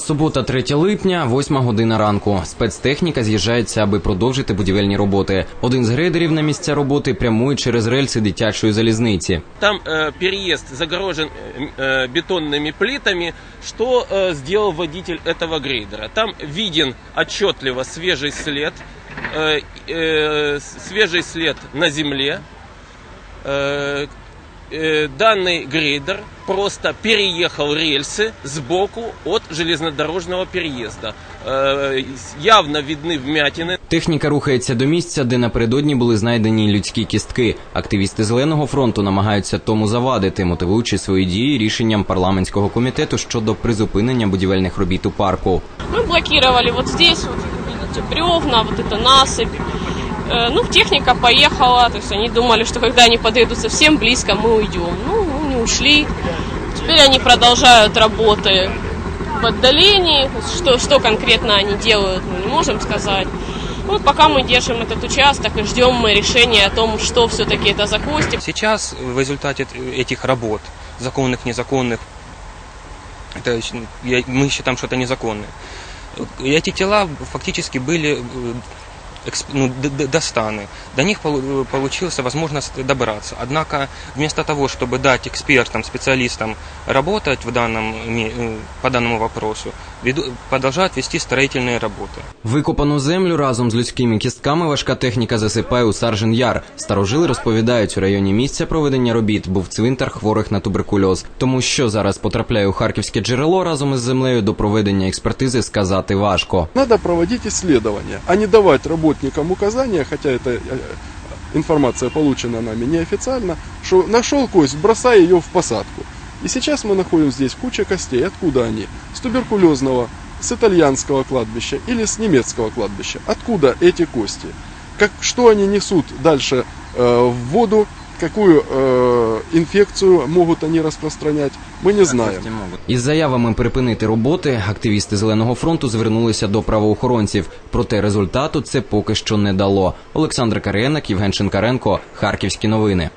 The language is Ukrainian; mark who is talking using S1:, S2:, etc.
S1: Субота, 3 липня, 8 година ранку. Спецтехніка з'їжджається, аби продовжити будівельні роботи. Один з грейдерів на місця роботи прямує через рельси дитячої залізниці.
S2: Там э, переезд загорожен э, э, бетонными плитами. Что э, сделал водитель этого грейдера? Там виден отчетливо свежий след, э, э, свежий след на земле. Э, э, данный грейдер просто переехал рельсы сбоку от железнодорожного переезда. Э, явно видны вмятины.
S1: Техніка рухається до місця, де напередодні були знайдені людські кістки. Активісти Зеленого фронту намагаються тому завадити, мотивуючи свої дії рішенням парламентського комітету щодо призупинення будівельних робіт у парку.
S3: Мы блокировали вот здесь, вот, видите, бревна, вот это насыпь. Э, Ну, техника поехала, то есть они думали, что когда они подойдут совсем близко, мы уйдем. Ну, не ушли. Теперь они продолжают работы в отдалении. Что, что конкретно они делают, мы не можем сказать. Ну, Вот пока мы держим этот участок и ждем мы решения о том, что все-таки это за кости.
S4: Сейчас в результате этих работ, законных, незаконных, это, я- мы считаем, что это незаконно, эти тела фактически были э, ну, д- д- достаны. До них полу- получилась возможность добраться. Однако вместо того, чтобы дать экспертам, специалистам работать в данном, ме- э, по данному вопросу, веду- продолжают вести строительные работы.
S1: Викопану землю разом з людськими кістками важка техніка засипає у Саржен Яр. Старожили розповідають, у районі місця проведення робіт був цвинтар хворих на туберкульоз. Тому що зараз потрапляє у харківське джерело разом із землею до проведення експертизи сказати важко.
S5: Надо проводить исследования, а не давать работникам указания, хотя это э, информация получена нами неофициально, что нашел кость, бросай ее в посадку. И сейчас мы находим здесь куча костей. Откуда они? С туберкулезного, с итальянского кладбища или с немецкого кладбища. Откуда эти кости? Как, что они несут дальше э, в воду? Какую э, инфекцию могут они распространять? Мы не знаем.
S1: Із заявами припинити роботи активісти Зеленого фронту звернулися до правоохоронців. Проте результату це поки що не дало. Олександр Каренак, Євген Шинкаренко, Харківські новини.